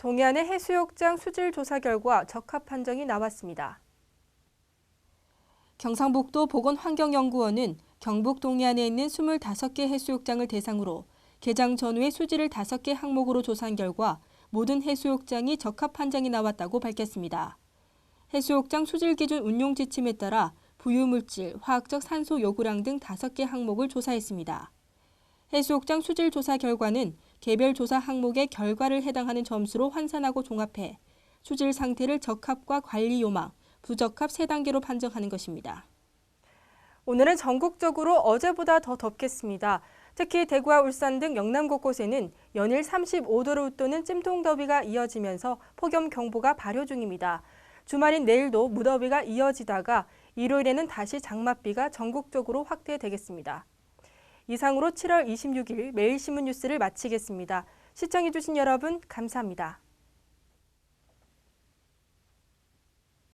동해안의 해수욕장 수질 조사 결과 적합 판정이 나왔습니다. 경상북도 보건환경연구원은 경북 동해안에 있는 25개 해수욕장을 대상으로 개장 전후의 수질을 5개 항목으로 조사한 결과 모든 해수욕장이 적합 판정이 나왔다고 밝혔습니다. 해수욕장 수질 기준 운용 지침에 따라 부유물질, 화학적 산소 요구량 등 5개 항목을 조사했습니다. 해수욕장 수질 조사 결과는 개별 조사 항목의 결과를 해당하는 점수로 환산하고 종합해 수질 상태를 적합과 관리 요망, 부적합 세 단계로 판정하는 것입니다. 오늘은 전국적으로 어제보다 더 덥겠습니다. 특히 대구와 울산 등 영남 곳곳에는 연일 35도를 웃도는 찜통더위가 이어지면서 폭염경보가 발효 중입니다. 주말인 내일도 무더위가 이어지다가 일요일에는 다시 장맛비가 전국적으로 확대되겠습니다. 이상으로 7월 26일 매일신문 뉴스를 마치겠습니다. 시청해주신 여러분 감사합니다.